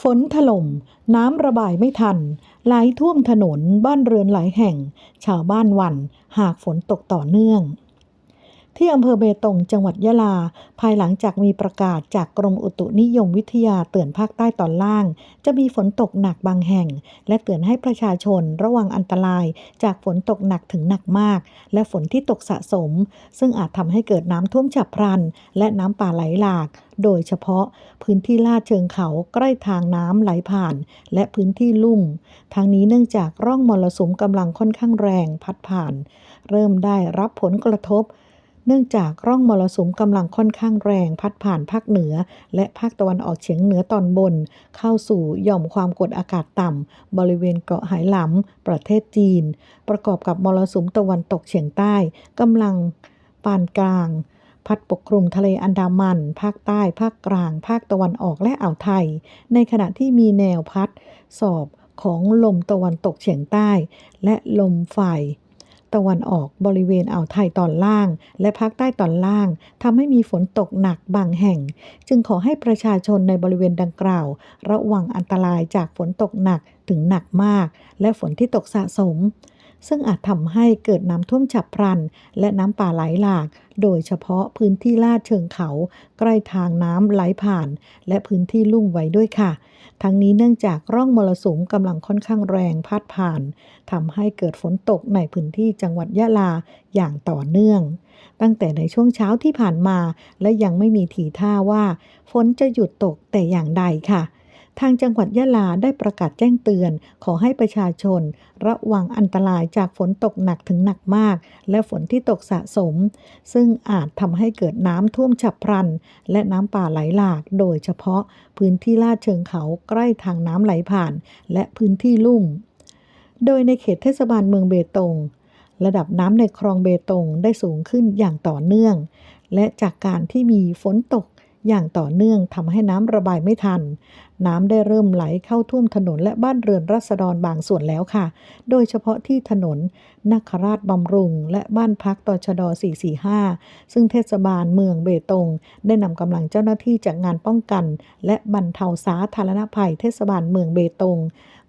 ฝนถล่ม น้ำระบายไม่ทัน ไหลท่วมถนนบ้านเรือนหลายแห่ง ชาวบ้านวัน หากฝนตกต่อเนื่อง ที่อำเภอเบตงจังหวัดยะลา ภายหลังจากมีประกาศจากกรมอุตุนิยมวิทยาเตือนภาคใต้ตอนล่าง จะมีฝนตกหนักบางแห่ง และเตือนให้ประชาชนระวังอันตราย จากฝนตกหนักถึงหนักมาก และฝนที่ตกสะสม ซึ่งอาจทำให้เกิดน้ำท่วมฉับพลัน และน้ำป่าไหลหลาก โดยเฉพาะพื้นที่ลาดเชิงเขาใกล้ทางน้ำไหลผ่าน และพื้นที่ลุ่ม ทางนี้เนื่องจากร่องมรสุมกำลังค่อนข้างแรงพัดผ่าน เริ่มได้รับผลกระทบ เนื่องจากร่องมรสุมกำลังค่อนข้างแรงพัดผ่านภาคเหนือ และภาคตะวันออกเฉียงเหนือตอนบน เข้าสู่หย่อมความกดอากาศต่ำ บริเวณเกาะไหหลำประเทศจีน ประกอบกับมรสุมตะวันตกเฉียงใต้กำลังปานกลาง พัดปกคลุมทะเลอันดามัน ภาคใต้ ภาคกลาง ภาคตะวันออกและอ่าวไทย ในขณะที่มีแนวพัด สอบของลมตะวันตกเฉียงใต้ และลมฝ่าย ตะวันออกบริเวณอ่าวไทยตอนล่าง และภาคใต้ตอนล่างทำให้มีฝนตกหนักบางแห่ง จึงขอให้ประชาชนในบริเวณดังกล่าว ระวังอันตรายจากฝนตกหนักถึงหนักมาก และฝนที่ตกสะสม ซึ่งอาจทำให้เกิดน้ำท่วมฉับพลัน และน้ำป่าไหลหลาก โดยเฉพาะพื้นที่ลาดเชิงเขา ใกล้ทางน้ำไหลผ่าน และพื้นที่ลุ่มไว้ด้วยค่ะ ทั้งนี้เนื่องจากร่องมรสุมกำลังค่อนข้างแรงพัดผ่านทำให้เกิดฝนตกในพื้นที่จังหวัดยะลาอย่างต่อเนื่อง ตั้งแต่ในช่วงเช้าที่ผ่านมา และยังไม่มีทีท่าว่า ฝนจะหยุดตกแต่อย่างใดค่ะ ทางจังหวัดยะลาได้ประกาศแจ้งเตือน ขอให้ประชาชน ระวังอันตรายจากฝนตกหนักถึงหนักมาก และฝนที่ตกสะสม ซึ่งอาจทำให้เกิดน้ำท่วมฉับพลัน และน้ำป่าไหลหลาก โดยเฉพาะพื้นที่ลาดเชิงเขาใกล้ทางน้ำไหลผ่าน และพื้นที่ลุ่ม โดยในเขตเทศบาลเมืองเบตงระดับน้ำในคลองเบตงได้สูงขึ้นอย่างต่อเนื่อง และจากการที่มีฝนตก อย่างต่อเนื่องทำให้น้ำระบายไม่ทัน น้ำได้เริ่มไหลเข้าท่วมถนนและบ้านเรือนราษฎรบางส่วนแล้วค่ะ โดยเฉพาะที่ถนนนักราชบำรุง และบ้านพักตชด 445 ซึ่งเทศบาลเมืองเบตง ได้นำกำลังเจ้าหน้าที่จากงานป้องกัน และบรรเทาสาธารณภัยเทศบาลเมืองเบตง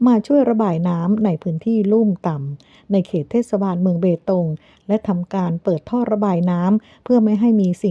มาช่วยระบายน้ำในพื้นที่ลุ่มต่ำในเขตเทศบาลเมืองเบตง และทำการเปิดท่อระบายน้ำเพื่อไม่ให้มีสิ่ง